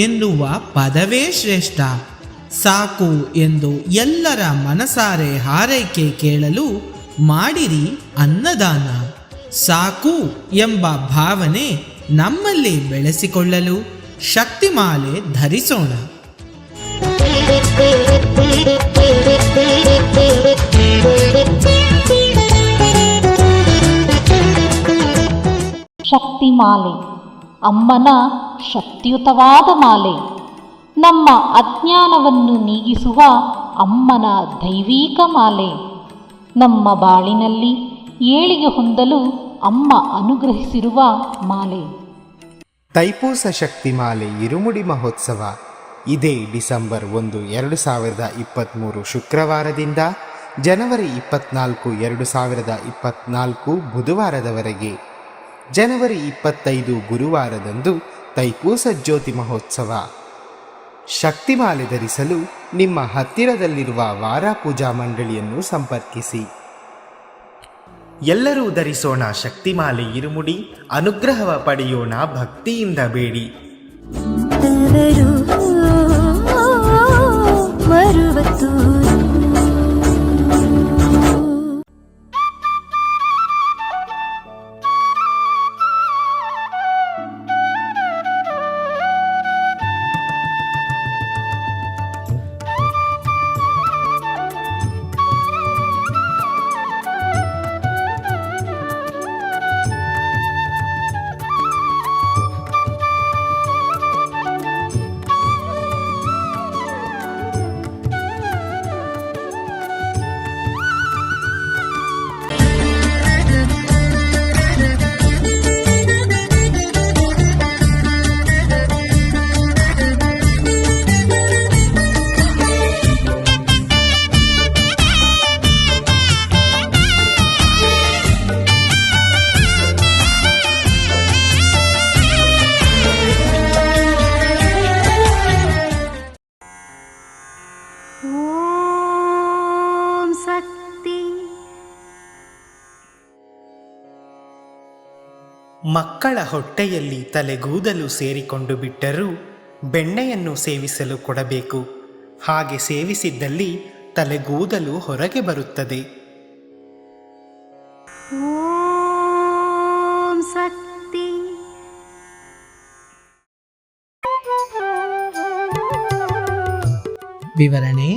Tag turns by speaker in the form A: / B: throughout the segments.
A: ಎನ್ನುವ ಪದವೇ ಶ್ರೇಷ್ಠ. ಸಾಕು ಎಂದು ಎಲ್ಲರ ಮನಸಾರೆ ಹಾರೈಕೆ ಕೇಳಲು ಮಾಡಿರಿ ಅನ್ನದಾನ. ಸಾಕು ಎಂಬ ಭಾವನೆ ನಮ್ಮಲ್ಲಿ ಬೆಳೆಸಿಕೊಳ್ಳಲು ಶಕ್ತಿಮಾಲೆ ಧರಿಸೋಣ.
B: ಶಕ್ತಿಮಾಲೆ. ಅಮ್ಮನ ಶಕ್ತಿಯುತವಾದ ಮಾಲೆ. ನಮ್ಮ ಅಜ್ಞಾನವನ್ನು ನೀಗಿಸುವ ಅಮ್ಮನ ದೈವೀಕ ಮಾಲೆ. ನಮ್ಮ ಬಾಳಿನಲ್ಲಿ ಏಳಿಗೆ ಹೊಂದಲು ಅಮ್ಮ ಅನುಗ್ರಹಿಸಿರುವ ಮಾಲೆ.
C: ತೈಪೂಸ ಶಕ್ತಿಮಾಲೆ ಇರುಮುಡಿ ಮಹೋತ್ಸವ. ಇದೇ ಡಿಸೆಂಬರ್ ಒಂದು, ಎರಡು ಸಾವಿರದ ಇಪ್ಪತ್ತ್ಮೂರು ಶುಕ್ರವಾರದಿಂದ ಜನವರಿ ಇಪ್ಪತ್ನಾಲ್ಕು, ಎರಡು ಸಾವಿರದ ಇಪ್ಪತ್ನಾಲ್ಕು ಬುಧವಾರದವರೆಗೆ. ಜನವರಿ ಇಪ್ಪತ್ತೈದು ಗುರುವಾರದಂದು ತೈಪೂಸ ಜ್ಯೋತಿ ಮಹೋತ್ಸವ. ಶಕ್ತಿಮಾಲೆ ಧರಿಸಲು ನಿಮ್ಮ ಹತ್ತಿರದಲ್ಲಿರುವ ವಾರ ಪೂಜಾ ಮಂಡಳಿಯನ್ನು ಸಂಪರ್ಕಿಸಿ. ಎಲ್ಲರೂ ಧರಿಸೋಣ ಶಕ್ತಿಮಾಲೆ ಇರುಮುಡಿ, ಅನುಗ್ರಹವ ಪಡೆಯೋಣ ಭಕ್ತಿಯಿಂದ ಬೇಡಿ.
D: ಓಂ ಶಕ್ತಿ.
C: ಮಕ್ಕಳ ಹೊಟ್ಟೆಯಲ್ಲಿ ತಲೆಗೂದಲು ಸೇರಿಕೊಂಡು ಬಿಟ್ಟರೂ ಬೆಣ್ಣೆಯನ್ನು ಸೇವಿಸಲು ಕೊಡಬೇಕು. ಹಾಗೆ ಸೇವಿಸಿದ್ದಲ್ಲಿ ತಲೆಗೂದಲು ಹೊರಗೆ ಬರುತ್ತದೆ.
A: ವಿವರಣೆ.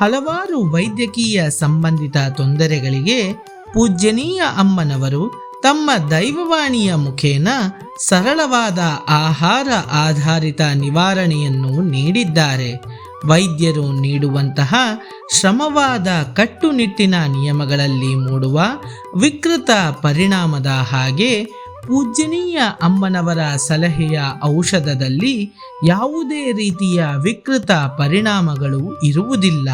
A: ಹಲವಾರು ವೈದ್ಯಕೀಯ ಸಂಬಂಧಿತ ತೊಂದರೆಗಳಿಗೆ ಪೂಜ್ಯನೀಯ ಅಮ್ಮನವರು ತಮ್ಮ ದೈವವಾಣಿಯ ಮುಖೇನ ಸರಳವಾದ ಆಹಾರ ಆಧಾರಿತ ನಿವಾರಣೆಯನ್ನು ನೀಡಿದ್ದಾರೆ. ವೈದ್ಯರು ನೀಡುವಂತಹ ಶ್ರಮವಾದ ಕಟ್ಟುನಿಟ್ಟಿನ ನಿಯಮಗಳಲ್ಲಿ ಮೂಡುವ ವಿಕೃತ ಪರಿಣಾಮದ ಹಾಗೆ ಪೂಜ್ಯನೀಯ ಅಮ್ಮನವರ ಸಲಹೆಯ ಔಷಧದಲ್ಲಿ ಯಾವುದೇ ರೀತಿಯ ವಿಕೃತ ಪರಿಣಾಮಗಳು ಇರುವುದಿಲ್ಲ.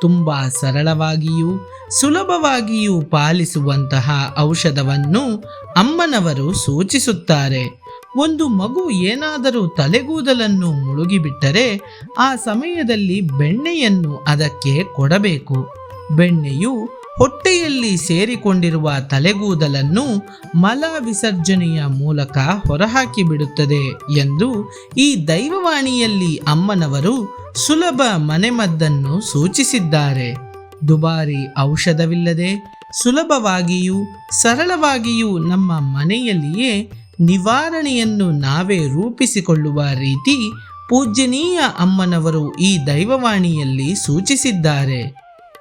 A: ತುಂಬ ಸರಳವಾಗಿಯೂ ಸುಲಭವಾಗಿಯೂ ಪಾಲಿಸುವಂತಹ ಔಷಧವನ್ನು ಅಮ್ಮನವರು ಸೂಚಿಸುತ್ತಾರೆ. ಒಂದು ಮಗು ಏನಾದರೂ ತಲೆಗೂದಲನ್ನು ಮುಳುಗಿಬಿಟ್ಟರೆ ಆ ಸಮಯದಲ್ಲಿ ಬೆಣ್ಣೆಯನ್ನು ಅದಕ್ಕೆ ಕೊಡಬೇಕು. ಬೆಣ್ಣೆಯು ಹೊಟ್ಟೆಯಲ್ಲಿ ಸೇರಿಕೊಂಡಿರುವ ತಲೆಗೂದಲನ್ನು ಮಲ ವಿಸರ್ಜನೆಯ ಮೂಲಕ ಹೊರಹಾಕಿ ಬಿಡುತ್ತದೆ ಎಂದು ಈ ದೈವವಾಣಿಯಲ್ಲಿ ಅಮ್ಮನವರು ಸುಲಭ ಮನೆಮದ್ದನ್ನು ಸೂಚಿಸಿದ್ದಾರೆ. ದುಬಾರಿ ಔಷಧವಿಲ್ಲದೆ ಸುಲಭವಾಗಿಯೂ ಸರಳವಾಗಿಯೂ ನಮ್ಮ ಮನೆಯಲ್ಲಿಯೇ ನಿವಾರಣೆಯನ್ನು ನಾವೇ ರೂಪಿಸಿಕೊಳ್ಳುವ ರೀತಿ ಪೂಜ್ಯನೀಯ ಅಮ್ಮನವರು ಈ ದೈವವಾಣಿಯಲ್ಲಿ ಸೂಚಿಸಿದ್ದಾರೆ.